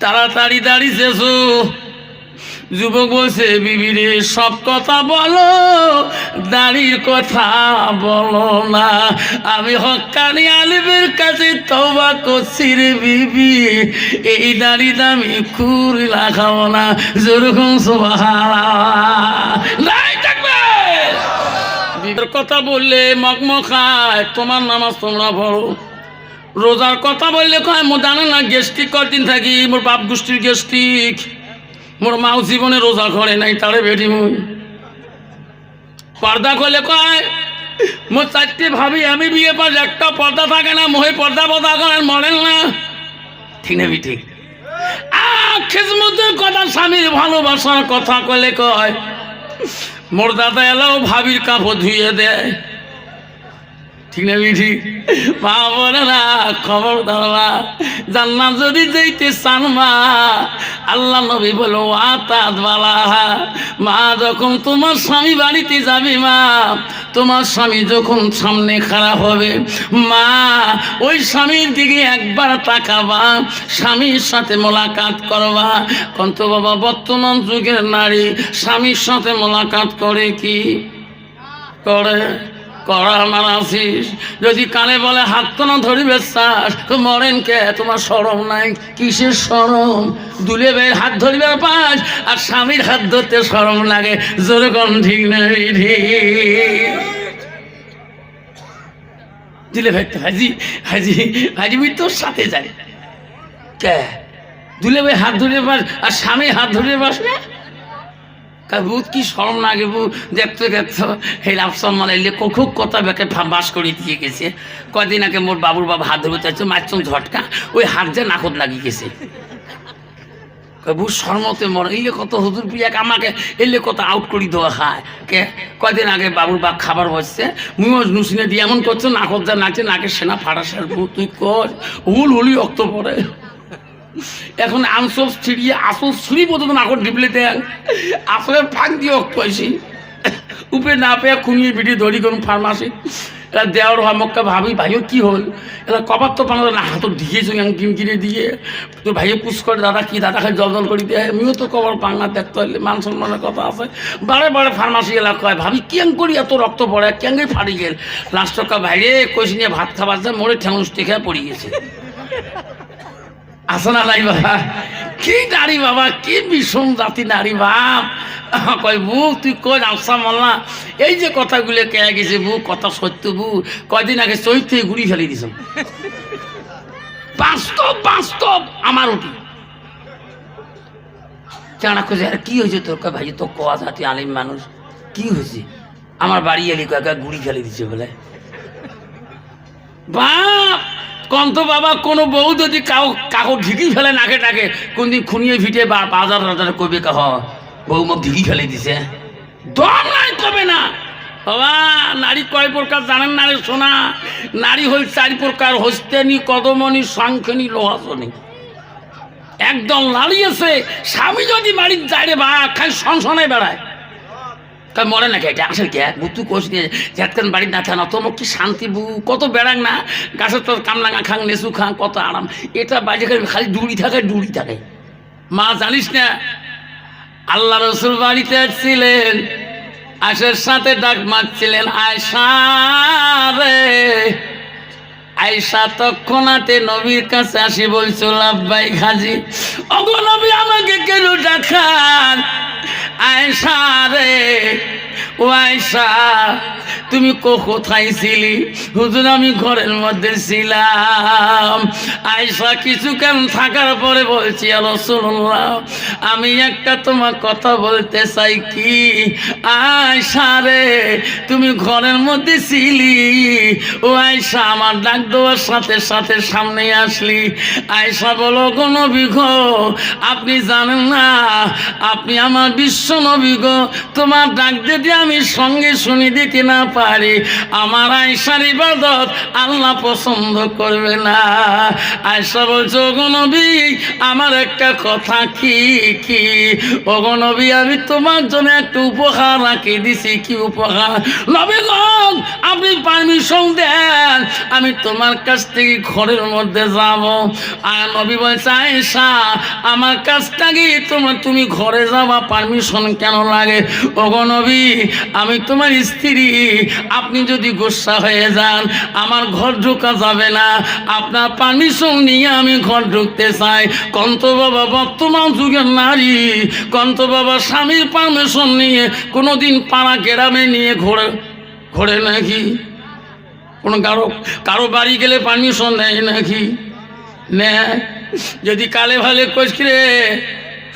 তাড়াতাড়ি দাঁড়িয়েছো যুবক বলছে, বিবিরে, সব কথা বলো, দাড়ির কথা বলো না। আমি হকানি আলিমের কাছে তবা করছি রে বিবি। এই দাড়ি দামি কুড়ি লাগাবো না। যেরকম নাই কথা বললে মকমখায় তোমার নামাজ তোমরা পড়ো। রোজার কথা বললে কয়, মো জানে না গেস্টিক কদিন থাকি, মোর বাপ গোষ্ঠীর গেস্টিক মোর মাও জীবনে রোজা করে নাই, তারে বেটি মুই। পর্দা করলে কয় মোর চারটে ভাবি, আমি বিয়ে পাস একটা পর্দা থাকে না, মোহে পর্দা পর্দা করেন মরেন না। ঠিক না বিটি? খেসমতের কথা স্বামীর ভালোবাসার কথা কলে কয়, মোর দাদা এলাও ভাবির কাপড় ধুয়ে দেয় ঠিক না বিঠি মা খবর দাওয়া জান্নাত যদি যেতে চান মা, আল্লাহ নবী বালা মা, যখন তোমার স্বামী বাড়িতে যাবে মা, তোমার স্বামী যখন সামনে খারাপ হবে, মা, ওই স্বামীর দিকে একবার তাকাবা, স্বামীর সাথে মোলাকাত করবা। কন্ত বাবা, বর্তমান যুগের নারী স্বামীর সাথে মোলাকাত করে কি? করে? করা আমার যদি কানে বলে হাত তো না ধরিবে শ্বাস, তো মরেন কে? তোমার সরম নাই? কিসের সরম দুলে বের হাত ধরিবে পাস আর স্বামীর হাত ধরতে সরম লাগে। জোরে কম ঠিক না ঠিক? দিলে ভাই হাজি হাজি হাজি বুঝি তোর সাথে যায় কে? দুলে ভাই হাত ধরিয়ে পাস আর স্বামী হাত ধরিয়ে পাস না? বুধ কি শরম লাগে বু দেখতে দেখতো। লাভসম মানে এলে খুব কথা বেকে বাস করে দিয়ে গেছে। কদিন আগে মোর বাবুর বাবা হাত ধরতে চাইছে মারছন ঝটকা, ওই হাত যে নাকত লাগিয়ে গেছে। বুঝ শর্মতে মর এলে কত হুজুর পিয়াকে আমাকে এলে কত আউট করি দেওয়া খায় কে কদিন আগে বাবুর বাপ খাবার বসছে, মুই নুসিনে দিয়ে এমন করছ, নাকত যা নাচে, নাকে সেনা ফাটা সারবো তুই কর। হুল হুলি রক্ত পড়ে। এখন আনসব ছিড়িয়ে আসল ছুরি পর্যন্ত নাকর ডিপলে দেন আসলে ফাঁক দিয়ে অক্ত আইসি। উপে না পেয়ে খুনিয়ে পিটি ধরি করুন ফার্মাসি। এরা দেওয়ার হামক্কা ভাবি, ভাইও, কি হল? এরা কবার তো পানো না, হাতত দিয়েছ কিন কিনে দিয়ে। তো ভাইও পুষ করে, দাদা, কি দাদা খাই জল জল করে দিয়ে আমিও তো কবার না দেখতে হলে মান সম্মানের কথা আছে। বারে বারে ফার্মাসি এলা কয়, ভাবি কেন করি এত রক্ত পড়ে? কেঙ্গে ফাড়ি গেল? লাস্টকা ভাইরে কইসি নিয়ে ভাত খাবার যায় মোড়ে ঠেঙুস টেখে পড়ে গেছে। আসো না নাই বাবা। কি নারী বাবা, কি বিষম জাতি নারী বাপ। কয় বুক তুই কই আসা মল্লা এই যে কথাগুলো কে গেছে বুক কথা সত্য বু কয়দিন আগে চৈত্রে ঘুরি ফেলে দিছ। বাস্তব বাস্তব, আমার উঠি চানা খোঁজে, আর, কি হয়েছে তোর? কয়, ভাই তো কোয়া জাতি আলিম মানুষ, কি হয়েছে? আমার বাড়ি এলি কয়েক গুড়ি ফেলে দিছে বলে। বাপ কন্ত বাবা, কোনো বউ যদি কাউ, কাকু ঢিকি ফেলে নাকে টাকে, কোনদিন খুনিয়ে ফিটে বা বাজার রাজার কবে কাহ বউ মুখ ঢিকি ফেলে দিছে। দম নাই কবে না। বাবা, নারী কয় প্রকার জানেন না রে সোনা? নারী হল চারি প্রকার, হস্তেনি, কদমনি শঙ্খনি লোহাসনি। একদম লাড়িয়েছে স্বামী যদি বাড়ির যায় রে বা খাই সংসনে বেড়ায় তাই মরে না এটা? আসে কে বুতু কোষ নিয়ে যেতকান বাড়ি না থানা তোমার কি শান্তি বু কত বেড়াং না? গাছের তোর কামলাঙা খাং, নেসু খাং, কত আরাম। এটা বাজে খালি ডুড়ি থাকে ডুড়ি থাকে। মা, জানিস না, আল্লাহ রসুল বাড়িতে ছিলেন, আশের সাথে ডাক মারছিলেন, আয়সা রে। আয়সা তৎক্ষণাতে নবীর কাছে আসি বলছিল আব্বাই খাজি, অগো নবী আমাকে কেন ডাকান? আয়সা রে, ও আয়সা তুমি কোথায় ছিলি? হুজুর, আমি ঘরের মধ্যে ছিলাম। আয়সা কিছু কেন থাকার পরে বলছি রসুল্লাহ আমি একটা তোমার কথা বলতে চাই কি? আয়সা রে, তুমি ঘরের মধ্যে ছিলি? ও আয়সা আমার ডাক দেওয়ার সাথে সাথে সামনে আসলি। আয়সা বলো কোন বিঘ আপনি জানেন না, আপনি আমার বিশ্ব নবীগ তোমার ডাক দিয়ে আমি সঙ্গে শুনে দিতে না পারি, আমার আয়সার ইবাদত আল্লাহ পছন্দ করবে না। আয়সা বলছে ওগনবী আমার একটা কথা কি কি? ওগনবী আমি তোমার জন্য একটা উপহার রাখি, দিছি কি উপহার? নবীগণ আপনি পারমিশন দেন, আমি তোমার কাছ থেকে ঘরের মধ্যে যাব। আর নবী বলছে, আয়েশা, আমার কাছটা গিয়ে তোমার, তুমি ঘরে যাবা পারমিশন কেন লাগে? ওগো নবী, আমি তোমার স্ত্রী, আপনি যদি গোসা হয়ে যান, আমার ঘর ঢোকা যাবে না। আপনার পারমিশন নিয়ে আমি ঘর ঢুকতে চাই। কন্ত বাবা বর্তমান যুগের নারী, কন্ত বাবা স্বামীর পারমিশন নিয়ে কোনোদিন পাড়া গ্রামে নিয়ে ঘোরে ঘোরে নাকি? কোনো কারও কারও বাড়ি গেলে পারমিশন নেয় নাকি? নেয়? যদি কালে ভালে কোচ রে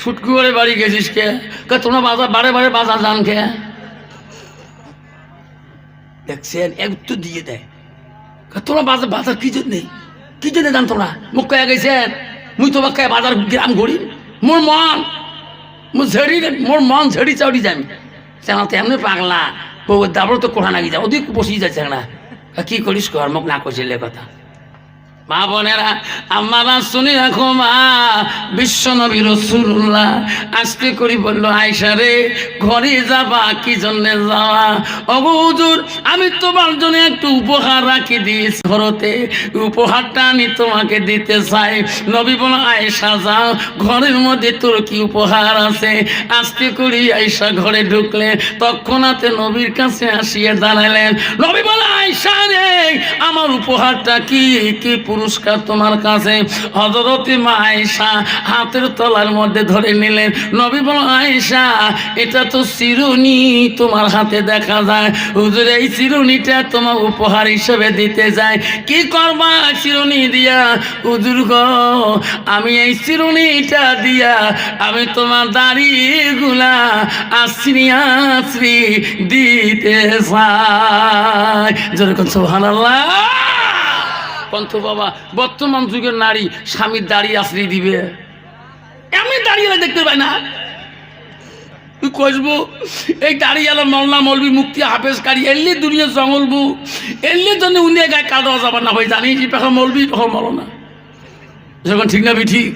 ছুটকু করে বাড়ি গেছিস কে? কে তোমরা বাজার, বারে বারে বাজার যান কে? দেখছেন একটু দিয়ে দেয়। কে তোমরা বাজার বাজার কি জন্যে? কি জন্যে জান তোমরা মুখ কয়ে গেছেন মুই তোমার কে বাজার গ্রাম ঘুরি মোর মন, মোর ঝেড়ি, মোর মন ঝেড়ি চাউড়ি যাই সেনা তেমনি পাগলা, বউ দাবড় তো কোঠা নাগি যা ওদিক বসিয়ে যাচ্ছে না কি করিস কর মুখ না করছিলে কথা। মা বোনেরা আমারা শুনে রাখো মা, বিশ্ব নবী রসুল্লাহ আস্তে করি বলল আয়সা রে, ঘরে যাবা, কি জন্যে যাওয়া? অবহুজুর আমি তোমার জন্য একটু উপহার রাখি দিয়েছি ঘরতে। উপহারটা আমি তোমাকে দিতে চাই। নবী বলো আয়সা যাও, ঘরের মধ্যে তোর কি উপহার আছে? আস্তে করি আয়সা ঘরে ঢুকলে, তৎক্ষণাতে নবীর কাছে আসিয়া দাঁড়ালেন। নবী বলো আয়সা রে, আমার উপহারটা কি? কি পুরস্কার তোমার কাছে। হজরতে মা আয়সা হাতের তলার মধ্যে ধরে নিলেন। নবী বল আয়সা এটা তো চিরুনি, তোমার হাতে দেখা যায়। হুজুর, এই চিরুনিটা তোমার উপহার হিসেবে দিতে যায়। কি করবা চিরুনি দিয়া? হুজুর গো, আমি এই চিরুনিটা দিয়া আমি তোমার দাড়িগুলা আশ্রি আশ্রি দিতে চাই। যেরকম সোহান পন্থ বাবা, বর্তমান যুগের নারী স্বামীর দাড়ি আশ্রয় দিবে। আমি দাঁড়িয়ে দেখতে পাই না। তুই কষবো এই দাঁড়িয়ালা মলনা মলবি মুক্তি হাফেজ কারি এলি দুনিয়া জঙ্গলবু এলি জন্য উনিয়ে গায়ে কাটা যাবার না ভাই জানি যে পেখা মলবি পেখা মল না। যখন ঠিক না ঠিক।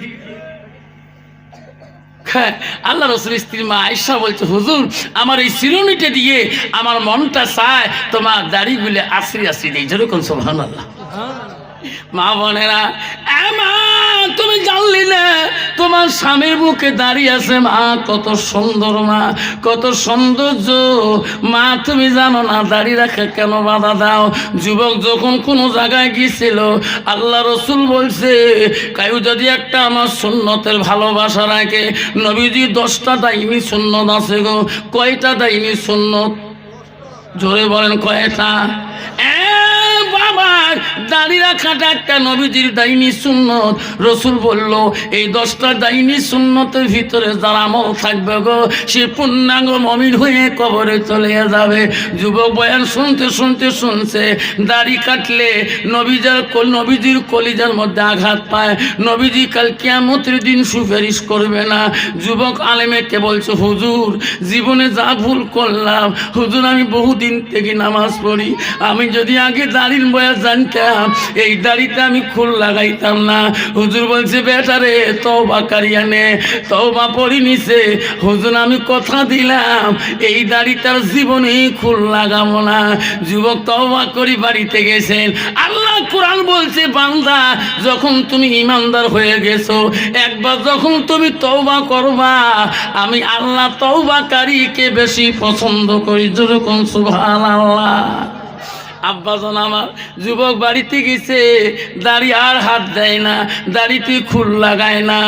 হ্যাঁ আল্লাহ রসুল স্ত্রী মা আয়সা বলছে, হুজুর, আমার এই চিরুনিটা দিয়ে আমার মনটা চায় তোমার দাড়িগুলো আশ্রি আশ্রি দেয় যেরকম সোহান আল্লাহ মা বোনেরা মা, তুমি জানলি না, তোমার স্বামীর মুখে দাঁড়িয়ে আছে মা, কত সুন্দর মা, কত সৌন্দর্য। মা, তুমি জানো না দাঁড়িয়ে রাখে কেন বাধা দাও? যুবক যখন কোনো জায়গায় গিয়েছিল, আল্লাহ রসুল বলছে, কাউ যদি একটা আমার সুন্নতের ভালোবাসা রাখে, নবীজি দশটা দাইনি সুন্নত আছে গো, কয়টা দাইনি সুন্নত? জোরে বলেন, কয়টা? বাবা দাড়ি রাখাটা একটা নবীজির দাইনি সুন্নত। রসুল বলল, এই দশটা দাইনি সুন্নতের ভিতরে যার থাকবে গো, সে পূর্ণাঙ্গ হয়ে কবরে চলে যাবে। যুবক বয়ান শুনতে শুনতে শুনছে, দাড়ি কাটলে নবীজার নবীজির কলিজার মধ্যে আঘাত পায়। নবীজি কাল কিয়ামতের দিন সুপারিশ করবে না। যুবক আলেমেকে বলছে, হুজুর, জীবনে যা ভুল করলাম, হুজুর আমি বহুদিন থেকে নামাজ পড়ি। আমি যদি আগে দাড়ির জানতাম, এই দাড়িটা আমি খুল লাগাইতাম না। হুজুর বলছে বেটারে তওবা কারিয়ানে তওবা পড়ি নিছে। হুজুর, আমি কথা দিলাম, এই দাড়িটার জীবনে খুল লাগাবো না। যুবক তওবা করি বাড়িতে গেছেন। আল্লাহ কোরআন বলছে, বান্দা, যখন তুমি ইমানদার হয়ে গেছো, একবার যখন তুমি তওবা করবা, আমি আল্লাহ তওবাকারীকে বেশি পছন্দ করি। যেরকম সুবহানাল্লাহ। আব্বাজন আমার যুবক বাড়িতে গেছে, দাড়ি আর হাত দেয় না, দাড়িতে খুল লাগায় না,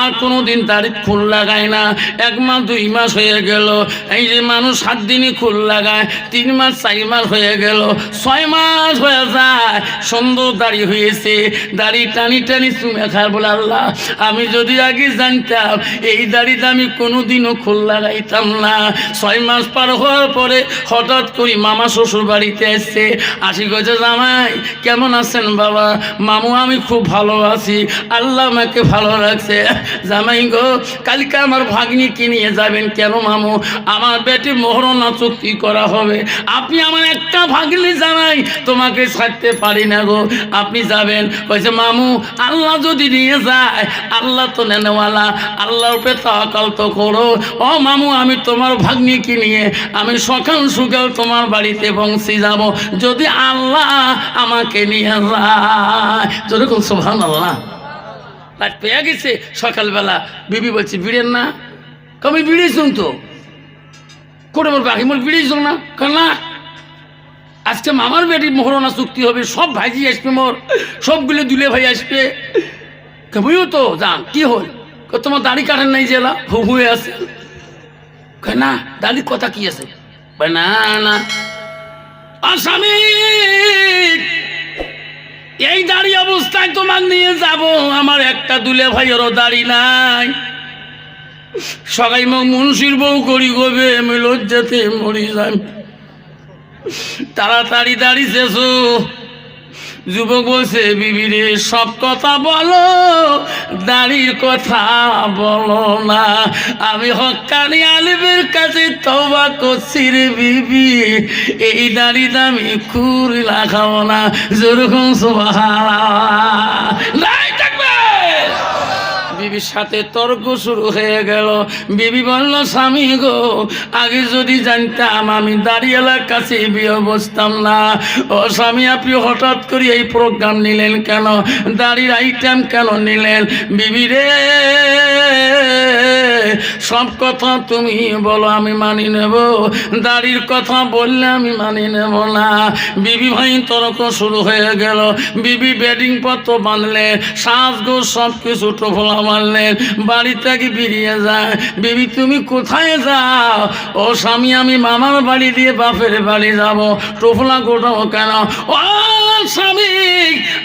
আর কোনো দিন দাড়ি খুল লাগায় না। এক মাস, দুই মাস হয়ে গেল, এই যে মানুষ সাত দিনই খুল লাগায়, তিন মাস, চার মাস হয়ে গেল, ছয় মাস হয়ে যায়, সুন্দর দাড়ি হয়েছে, দাড়ি টানি টানি চুমে খায় বলে আল্লাহ, আমি যদি আগে জানতাম, এই দাড়িটা আমি কোনোদিনও খুল লাগাইতাম না। ছয় মাস পার হওয়ার পরে হঠাৎ করে মামা শ্বশুর বাড়িতে এসছে আসি গেছে জামাই, কেমন আছেন বাবা? মামু, আমি খুব ভালো আছি। আল্লাহ আমাকে ভালো রাখছে। জামাই গো, কালকে আমার ভাগ্নিকে নিয়ে যাবেন কেন মামু? আমার বেটি মোহরণা চুক্তি করা হবে? আপনি আমার একটা ভাগ্নি জামাই, তোমাকে ছাড়তে পারি না গো। আপনি যাবেন। কইছে, মামু, আল্লাহ যদি নিয়ে যায়, আল্লাহ তো নেনেওয়ালা, আল্লাহর উপরে তাকাল তো করো। ও মামু, আমি তোমার ভাগ্নিকে নিয়ে, আমি সকাল সকাল তোমার বাড়িতে পৌঁছে যাব। যদি আল্লাহ আমাকে নিয়ে যায়। যেরকম সোভান আল্লাহ রাত পেয়ে গেছে। সকালবেলা বিবি বলছে, বিড়েন না। বিড়ি শুন তো। করে বলবে বিড়ি না। কেন না। আজকে মামার বেটি মোহরণা চুক্তি হবে, সব ভাইজি আসবে মোর, সবগুলো দুলে ভাই আসবে। কেমনও তো যান কি হল? তোমার দাড়ি কাটেন নাই জেলা হু হয়ে আছে। না, দাড়ির কথা কি আছে? না না। আসামি এই দাড়ি অবস্থায় তোমার নিয়ে যাব। আমার একটা দুলে ভাইয়েরও দাড়ি নাই। সবাই মগ মুন্সির বউ করি গবে আমি লজ্জাতে মরি যাই। তাড়াতাড়ি দাঁড়িয়েছো যুবক বলছে বিবিরে সব কথা বলো দাড়ির কথা বলো না। আমি হকানি আলিমের কাছে তবা করছি রে বিবি। এই দাড়ি দামি খুর লাখাও না যেরকম থাকবে বিবির সাথে তর্ক শুরু হয়ে গেল। বিবি বলল, স্বামী গো, আগে যদি জানতাম আমি দাঁড়িয়ালার কাছে বিয়ে বসতাম না। ও স্বামী, আপনি হঠাৎ করে এই প্রোগ্রাম নিলেন কেন? দাড়ির আইটেম কেন নিলেন? বিবি রে, সব কথা তুমি বলো, আমি মানি নেব। দাড়ির কথা বললে আমি মানি নেব না। বিবি ভাই, তর্ক শুরু হয়ে গেল। বিবি বেডিং পত্র বাঁধলে সাজগো সব কিছু টোফলা মারলেন বাড়ি থেকে বেরিয়ে যায় বিবি, তুমি কোথায় যাও? ও স্বামী, আমি মামার বাড়ি দিয়ে বাপের বাড়ি যাব। টোফলা গোটাও কেন? ও স্বামী,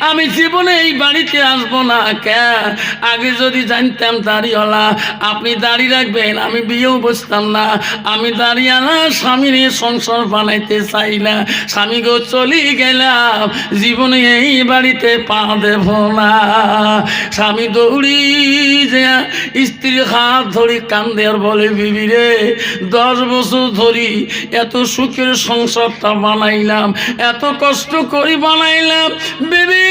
আমি জীবনে এই বাড়িতে আসব না কেন আগে যদি জানতাম দাড়িওয়ালা, আপনি দাড়ি রাখবেন, আমি বিয়েও বসতাম না। আমি দাঁড়িয়ালা স্বামী নিয়ে সংসার বানাইতে চাই না। স্বামী গো, চলি গেলাম। জীবনে এই বাড়িতে পা দেব না। স্বামী দৌড়ি যে স্ত্রীর হাত ধরি কান্দে আর বলে, বিবি রে, দশ বছর ধরি এত সুখের সংসারটা বানাইলাম, এত কষ্ট করি বানাইলাম। বিবি,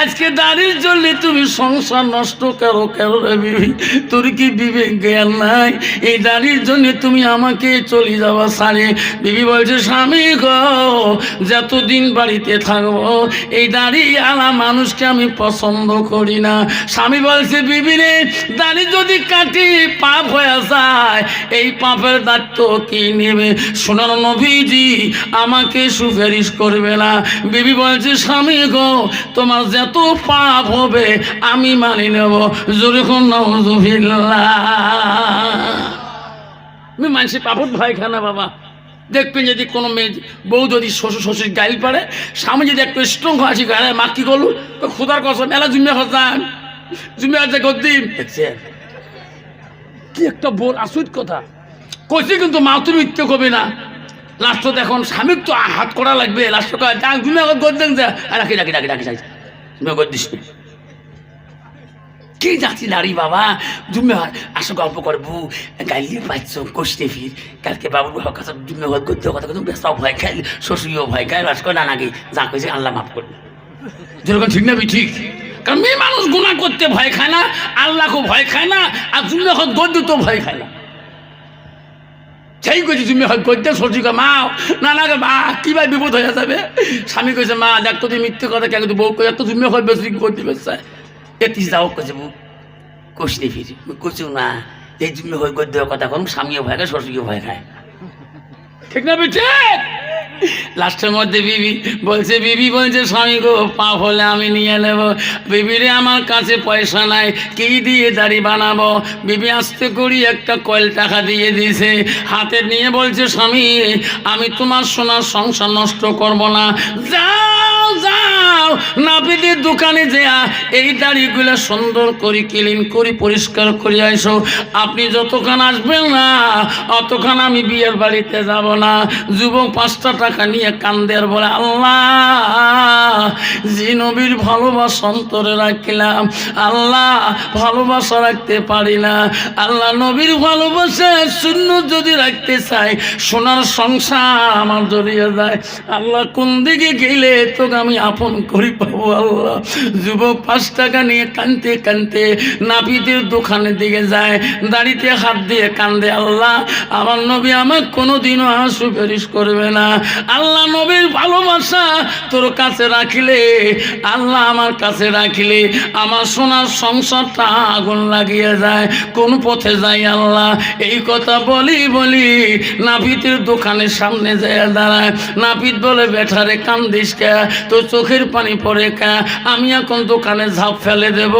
আজকে দাঁড়িয়ে চললে তুমি সংসার নষ্ট করো কেন রে বিবি? তোর কি বিবেক জ্ঞান নাই? এই দাঁড়ির জন্য তুমি আমাকে চলে যাওয়া সারে বিবি বলছে, স্বামী গো, যতদিন বাড়িতে থাকব, এই দাড়ি আলা মানুষকে আমি পছন্দ করি না। স্বামী বলছে বিবি রে দাড়ি যদি কাটি, পাপ হয়ে যায়, এই পাপের দায়িত্ব কি নেবে? শোনার নবীজি আমাকে সুপারিশ করবে না। বিবি বলছে, স্বামী গো, তোমার যত পাপ হবে, আমি মানি নেব। যেরকম নজুবিল্লাহ আমি মানুষের পাপড় ভয় খায় না বাবা। দেখবেন যদি কোনো মেয়ে, বউ যদি শ্বশুর শ্বশুর গাইল পারে, স্বামী যদি একটু স্ট্রং হাসি গায়ে, মা, কি করলু খোদার কসম, মেলা জুমে হসান জুমে আছে গদ্দিন দেখছেন কি একটা বোর আসুদ কথা। কইছি কিন্তু মা তুমি মিথ্যে কবে না। লাস্টত এখন স্বামীর তো হাত করা লাগবে। লাস্ট জুমে গদ্দেন যা। রাখি রাখি রাখি রাখি রাখি। জুমে না। কি যাচ্ছি নারী বাবা? তুমি আসো গল্প করব। গাইলি পাইছ কষতে ফির। কালকে বাবুর কথা তুমি গদ্য কথা কথা ব্যস্ত ভয় খাই শ্বশুরিও ভয় খাই করে না নাকি। যা কইছে আল্লাহ মাফ করবে। যেরকম ঠিক না ঠিক। কারণ মেয়ে মানুষ গুণা করতে ভয় খায় না আল্লাহকে ভয় খায় না, আর তুমি যখন গদ্য তো ভয় খায় না। সেই কইছি, তুমি গদ্যে শ্বশুরকে মা, না না, মা কিবা বিপদ হয়ে যাবে? স্বামী কইছে, মা, দেখ তো তুই মিথ্যে কথা কেন বউ কই তো তুমি হয় বেশি করতে বেশ এটি যাও কইছে, বউ কষতে ফিরি। কচু না, এই জন্য হয়ে গদ্য কথা কোন স্বামীও ভয় খায় শ্বশুরও ভয় খায়। ঠিক না বেঠে লাস্টের মধ্যে বিবি বলছে বিবি বলছে, স্বামী গো পা হলে আমি নিয়ে নেব। বিবিরে আমার কাছে পয়সা নাই, কী দিয়ে দাড়ি বানাবো? বিবি আসতে করি একটা কয়েল টাকা দিয়ে দিছে হাতে নিয়ে বলছে, স্বামী, আমি তোমার সোনার সংসার নষ্ট করব না। যাও যাও। যাও নাপিতের দোকানে যেয়া এই দাড়িগুলো সুন্দর করে ক্লিন করে, পরিষ্কার করে আইসো। আপনি যতক্ষণ আসবেন না, অতক্ষণ আমি বিয়ের বাড়িতে যাব না। যুবক পাঁচটা টাকা নিয়ে কান্দে আর বলে, আল্লাহ জি নবীর ভালোবাসা অন্তরে রাখলাম, আল্লাহ ভালোবাসা রাখতে পারি না। আল্লাহ নবীর ভালোবাসা শূন্য যদি রাখতে চাই সোনার সংসার আমার জড়িয়ে যায়। আল্লাহ কোন দিকে গেলে তোকে আমি আপন করি পাবো, আল্লাহ। যুবক, পাঁচ টাকা নিয়ে কানতে কানতে নাপিতের দোকানের দিকে যায়, দাড়িতে হাত দিয়ে কান্দে, আল্লাহ, আমার নবী আমার কোনোদিনও সুপারিশ করবে না। আল্লাহ, নবীর ভালোবাসা তোর কাছে রাখিলে, আল্লাহ আমার কাছে রাখিলে, আমার সোনার সংসারটা আগুন লাগিয়ে যায়, কোন পথে যাই আল্লাহ। এই কথা বলি বলি নাপিতের দোকানের সামনে যায় দাঁড়ায়। নাপিত বলে বেঠারে কান্দিস কে? তোর চোখের পানি পড়ে কে? আমি এখন দোকানে ঝাঁপ ফেলে দেব।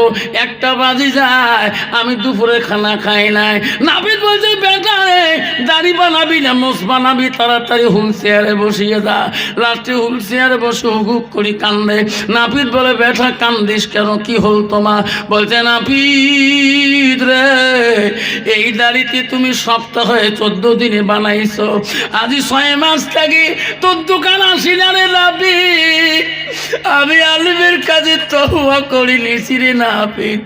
একটা বাজি যায়, আমি দুপুরে খানা খাই নাই। নাপিত বলছে, বেটা রে, দাড়ি বানাবি না, মোষ বানাবি, তাড়াতাড়ি হুল চেয়ারে বসিয়ে দা। লাস্টে হুল চেয়ারে বসে হুক করি কান্দে। নাপিত বলে, বেটা, কান্দিস কেন? কি হল তোমার? বলছে, নাপিত রে, এই দাড়িতে তুমি সপ্তাহে চোদ্দ দিনে বানাইছো। আজি ছয় মাস থাকি তোর দোকান আসি না রে নাপি আমি আলিমের কাছে তহুয়া করি নিছি রে নাপিত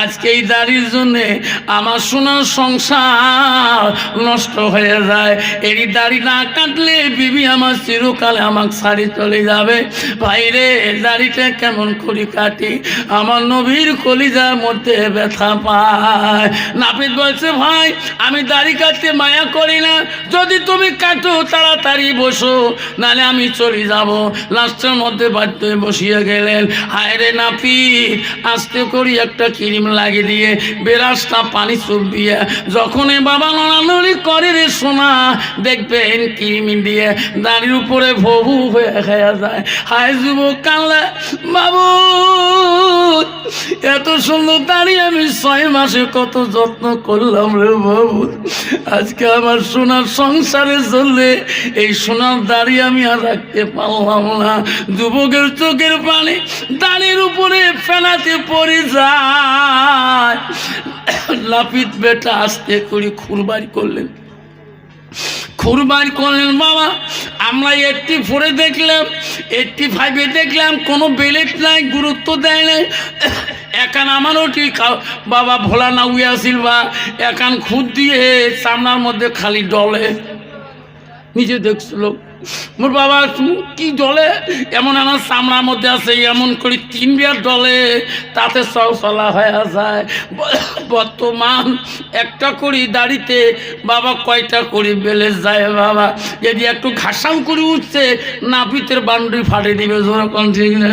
আজকে এই দাড়ির জন্যে আমার সোনার সংসার নষ্ট হয়ে যায়। এই দাড়ি না কাটলে বিবি আমার চিরকালে আমাকে ছাড়ি চলে যাবে। ভাইরে দাড়িটা কেমন করি কাটি? আমার নবীর কলিজার মধ্যে ব্যথা পায়। নাপিত বলছে, ভাই, আমি দাড়ি কাটতে মায়া করি না। যদি তুমি কাটো, তাড়াতাড়ি বসো নালে আমি চলে যাব। লাস্টের মধ্যে বাধ্য হয়ে বসিয়া গেলেন হায় রে নাপিত আস্তে করি একটা ক্রিম লাগিয়ে দিয়ে বেরাসটা পানি চুবিয়ে যখনই বাবা নড়ানড়ি করে রে সোনা, দেখবেন ক্রিম দিয়ে দাঁড়ির উপরে ভবু হয়ে খেয়া যায়। হায় যুবক কালে বাবু! এত সুন্দর দাঁড়িয়ে আমি ছয় মাসে কত যত্ন করলাম রে বাবু। আজকে আমার সোনার সংসারে চললে এই সোনার দাড়ি আমি আর রাখতে পারলাম না। যুবকের চোখের পানি দাঁড়ির উপরে ফেনাতে পড়ে যায়। লাপিত বেটা আস্তে করে খুরবারি করলেন। খুরবারি করলেন, বাবা। আমরা এইটটি ফোরে দেখলাম এইটটি ফাইভে দেখলাম, কোনো বেলেট নাই, গুরুত্ব দেয় নাই। একান আমারও ঠিক বাবা, ভোলা না আসিল, বা। একান খুদ দিয়ে সামনার মধ্যে খালি ডলে। নিজে দেখছিল। মোর বাবা কি ডলে এমন আমার সামনার মধ্যে আছে, এমন করে তিন বিয়ার ডলে তাতে সব চলা হয়ে যায়। বর্তমান একটা করি দাড়িতে, বাবা কয়টা করি বেলে যায় বাবা। যদি একটু ঘাসাম করে উঠছে, নাপিতের বাউন্ডারি ফাটে দিবে না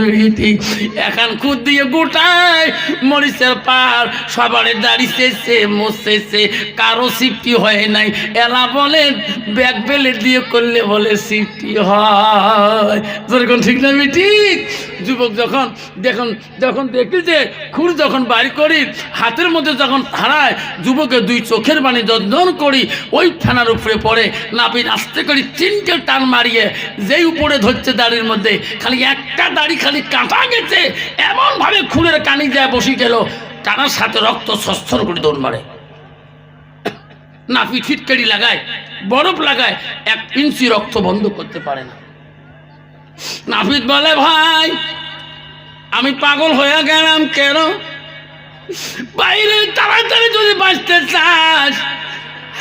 এখন খুদ দিয়ে গোটায় মরিচের পার সবারে দাঁড়িয়েছে মসেছে কারও সিফটি হয় নাই। এলা বলে, ব্যাগ বেলে দিয়ে করলে বলে সিফটি হয়। ঠিক না ঠিক যুবক যখন দেখুন, যখন দেখি যে খুর যখন বাড়ি করি, হাতের মধ্যে যখন হারায়, যুবকের দুই চোখের বাণী যজন করি, ওই থানার উপরে পড়ে নাপিত আস্তে করে তিনটে টান মারিয়ে যেই উপরে ধরছে দাড়ির মধ্যে, খালি একটা দাড়ি খালি কাঁটা গেছে, এমনভাবে খুনের কানি যায় বসে গেল, টানার সাথে রক্ত সস্তর করে দৌড় মারে। নাপি ফিটকারি লাগায়। বরফ লাগায় এক ইঞ্চি রক্ত বন্ধ করতে পারে না। নাপিত বলে, ভাই, আমি পাগল হয়ে গেলাম কেন? বাইরে তাড়াতাড়ি যদি বাঁচতে চাস,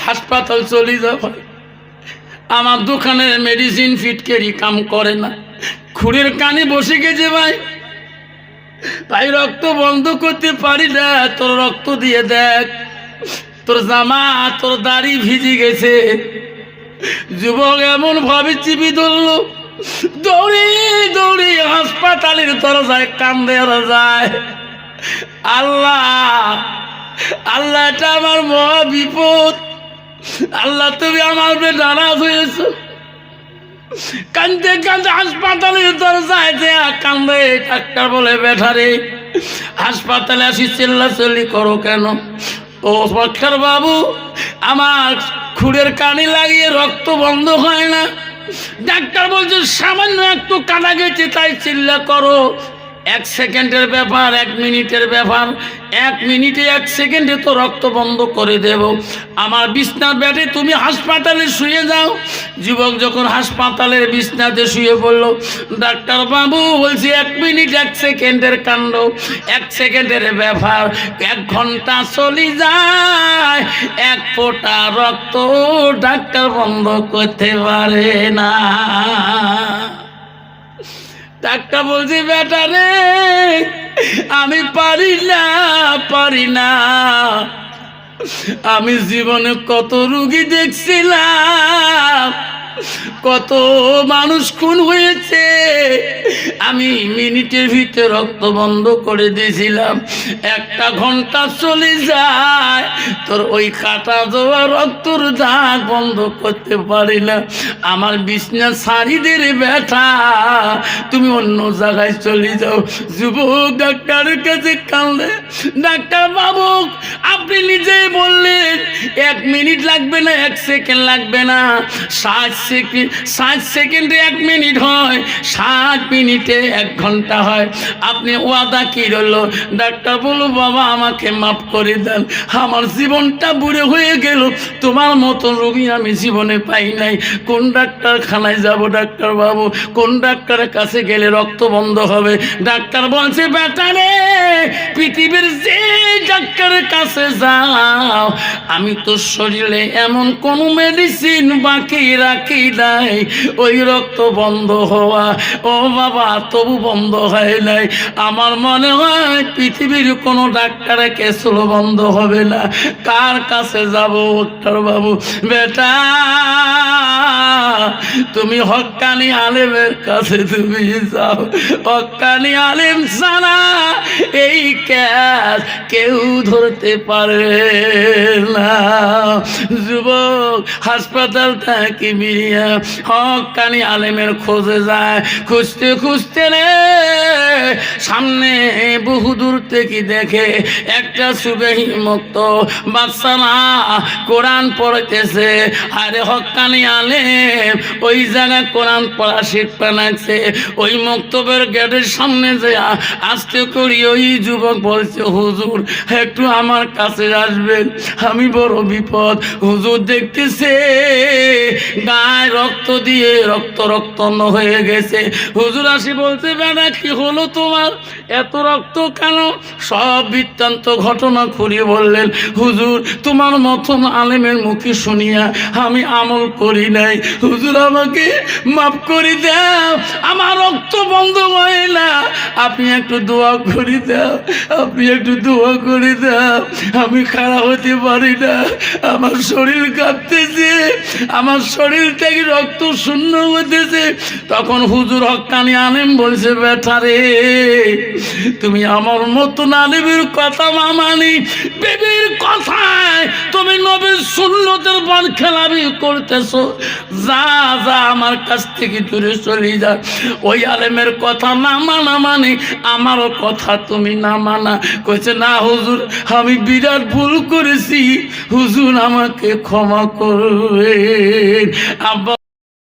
হাসপাতাল চলে যাব। আমার দোকানের মেডিসিন ফিটকেরি কাম করে না। খুঁড়ের কানে বসে গেছে, ভাই। ভাই রক্ত বন্ধ করতে পারি না। তোর রক্ত দিয়ে দেখ, তোর জামা, তোর দাড়ি ভিজে গেছে। যুবক এমন ভাবে চিপি ধরলো, দৌড়ে দৌড়ে হাসপাতালের দরজায় কান্দে আর যায়। আল্লাহ আল্লাহ, এটা আমার মহা বিপদ। আল্লাহ, তুমি আমার উপরে নারাজ হয়েছ। কান্দে কান্দে হাসপাতালের দরজায় দেয়া কান্দে, ডাক্তার বলে বেঠারে হাসপাতালে আসি চিল্লা চিল্লি করো কেন? ও ডাক্তার বাবু, আমার খুঁড়ের কানে লাগিয়ে রক্ত বন্ধ হয় না। ডাক্তার বলছে, সামান্য একটু কানা গেছে, তাই চিল্লা করো। এক সেকেন্ডের ব্যাপার, এক মিনিটের ব্যাপার। এক মিনিটে, এক সেকেন্ডে তো রক্ত বন্ধ করে দেব। আমার বিছনার ব্যাটে তুমি হাসপাতালে শুয়ে যাও। যুবক যখন হাসপাতালের বিছনাতে শুয়ে পড়ল, ডাক্তার বাবু বলছি, এক মিনিট, এক সেকেন্ডের কাণ্ড, এক সেকেন্ডের ব্যাপার। এক ঘণ্টা চলে যায়, এক ফোঁটা রক্ত ডাক্তার বন্ধ করতে পারে না। ডাক্তার বলছি বেটা রে আমি পারি না পারি না। আমি জীবনে কত রুগী দেখছিলাম। কত মানুষ খুন হয়েছে। আমি মিনিটের ভিতরে রক্ত বন্ধ করে দিয়েছিলাম। একটা ঘণ্টা চলে যায়, তোর ওই কাটা দেওয়া রক্তর দাগ বন্ধ করতে পারি না। আমার বিছনা সারিদের ব্যথা, তুমি অন্য জায়গায় চলে যাও। যুবক ডাক্তারের কাছে কানলে ডাক্তার বাবু, আপনি নিজেই বললেন, এক মিনিট লাগবে না, এক সেকেন্ড লাগবে না। ষাট সেকেন্ড ষাট সেকেন্ডে এক মিনিট হয়, ষাট মিনিটে এক ঘণ্টা হয়। আপনি ওয়াদা কি রইল? ডাক্তার বলল, বাবা, আমাকে মাফ করে দেন। আমার জীবনটা বুড়ে হয়ে গেল। তোমার মতো রোগী আমি জীবনে পাই নাই। কোন ডাক্তারখানায় যাব, ডাক্তার বাবু? কোন ডাক্তারের কাছে গেলে রক্ত বন্ধ হবে? ডাক্তার বলছে বেটা পৃথিবীর যে ডাক্তারের কাছে যাও। আমি তো শরীরে এমন কোনো মেডিসিন বাকি রাখি নাই। ওই রক্ত বন্ধ হওয়া, ও বাবা, তবু বন্ধ হয় নাই। আমার মনে হয় পৃথিবীর কোনো ডাক্তারের কেসলো বন্ধ হবে না। কার কাছে যাব ডাক্তার বাবু? বেটা! তুমি হকানি আলেমের কাছে তুমি যাও। হকানি আলেম সারা এই ক্যাশ কেউ ধরতে পারে না। যুবক হাসপাতাল থেকে মিলিয়া হকানি আলেমের খোঁজে যায়, খুঁজতে খুঁজতে রে সামনে বহু দূর থেকে দেখে একটা সুবেহী মুক্ত বাচ্চারা কোরআন পড়তেছে আরে হকানি আলেম, ওই জায়গায় কোরআন পড়া শিখতে লাগছে ওই মক্তবের গেটের সামনে যে আসতে করি ওই যুবক বলছে, হুজুর, একটু আমার কাছে আসবেন, আমি বড় বিপদ। হুজুর দেখতেছে, গায়ে রক্ত দিয়ে রক্ত রক্তন্ন হয়ে গেছে। হুজুর আসি বলছে বেড়া কি হলো তোমার এত রক্ত কেন? সব বৃত্তান্ত ঘটনা খুঁড়িয়ে বললেন, হুজুর, তোমার মতন আলেমের মুখে শুনিয়া আমি আমল করি নাই। হুজুর আমাকে মাফ করি দেও। আমার রক্ত বন্ধ আপনি একটু দোয়া করে দাও, আপনি একটু দোয়া করে দাও। আমি খারাপ হতে পারি না। আমার শরীর কাঁপতেছে। আমার শরীর থেকে রক্ত শূন্য হতেছে। তখন হুজুর হক্কানি আলেম বলছে, বেটা রে, তুমি আমার মতন আলেমের কথা মামানি। বেবির কথায় তুমি নবীর শূন্যতের বন খেলাবি করতেছো। যা যা আমার কাছ থেকে দূরে চলে যা। ওই আলেমের কথা না মানা মানে আমারও কথা তুমি না মানা। কইছে, না হুজুর, আমি বিরাট ভুল করেছি। হুজুর আমাকে ক্ষমা করবে আব্বা